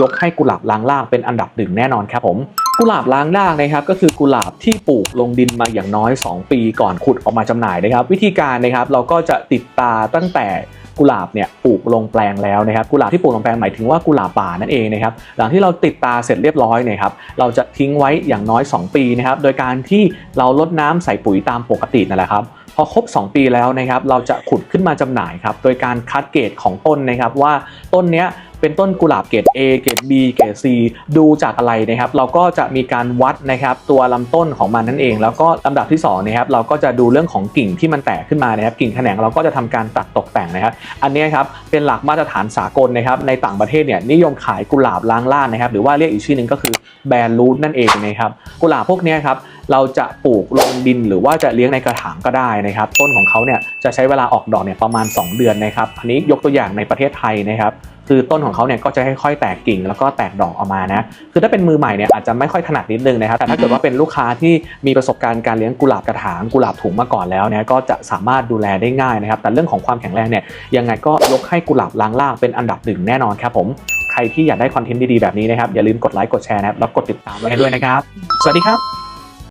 ยกให้กุหลาบล้างล่างเป็นอันดับหนึ่งแน่นอนครับผม กุหลาบล้างล่างนะครับก็คือกุหลาบที่ปลูกลงดินมาอย่างน้อย 2 ปีก่อนขุดออกมาจำหน่ายนะครับ วิธีการนะครับเราก็จะติดตาตั้งแต่กุหลาบเนี่ยปลูกลงแปลงแล้วนะครับ กุหลาบที่ปลูกลงแปลงหมายถึงว่ากุหลาบป่านั่นเองนะครับหลังที่เราติดตาเสร็จเรียบร้อยเนยครับเราจะทิ้งไว้อย่างน้อย 2 ปีนะครับโดยการที่เราลดน้ำใส่ปุ๋ยตามปกตินั่นแหละครับพอครบ 2 ปีแล้วนะครับเราจะขุดขึ้นมาจำหน่ายครับโดยการคัดเกรดของต้นนะครับว่าต้นเนี้ย เป็นต้นกุหลาบเกรด A เกรด B เกรด C ดูจากอะไรนะครับ เราก็จะมีการวัดนะครับตัวลำต้นของมันนั่นเอง แล้วก็ลำดับที่2นะครับเราก็จะดูเรื่องของกิ่งที่มันแตกขึ้นมานะครับกิ่งแขนงเราก็จะทำการตัดตกแต่งนะครับ อันนี้ครับเป็นหลักมาตรฐานสากลนะครับในต่างประเทศเนี่ยนิยมขายกุหลาบล้างล่างนะครับ หรือว่าเรียกอีกชื่อหนึ่งก็คือแบรนด์รูทนั่นเองนะครับกุหลาบพวกนี้ครับเราจะปลูกลงดินหรือว่าจะเลี้ยงในกระถางก็ได้นะครับ ต้นของเขาเนี่ยจะใช้เวลาออกดอกเนี่ยประมาณ 2 เดือนนะครับอันนี้ยกตัวอย่างในประเทศไทยนะครับ คือต้นของเขาเนี่ยก็จะค่อยๆแตกกิ่งแล้วก็แตกดอกออกมานะ คือถ้าเป็นมือใหม่เนี่ยอาจจะไม่ค่อยถนัดนิดนึงนะครับ แต่ถ้าเกิดว่าเป็นลูกค้าที่มีประสบการณ์การเลี้ยงกุหลาบกระถางกุหลาบถุงมาก่อนแล้วเนี่ยก็จะสามารถดูแลได้ง่ายนะครับ แต่เรื่องของความแข็งแรงเนี่ยยังไงก็ยกให้กุหลาบล้างล่างเป็นอันดับหนึ่งแน่นอนครับผมใครที่อยากได้คอนเทนต์ดีๆแบบนี้นะครับอย่าลืมกดไลค์กดแชร์นะครับแล้วกดติดตามไว้ด้วยนะครับ สวัสดีครับ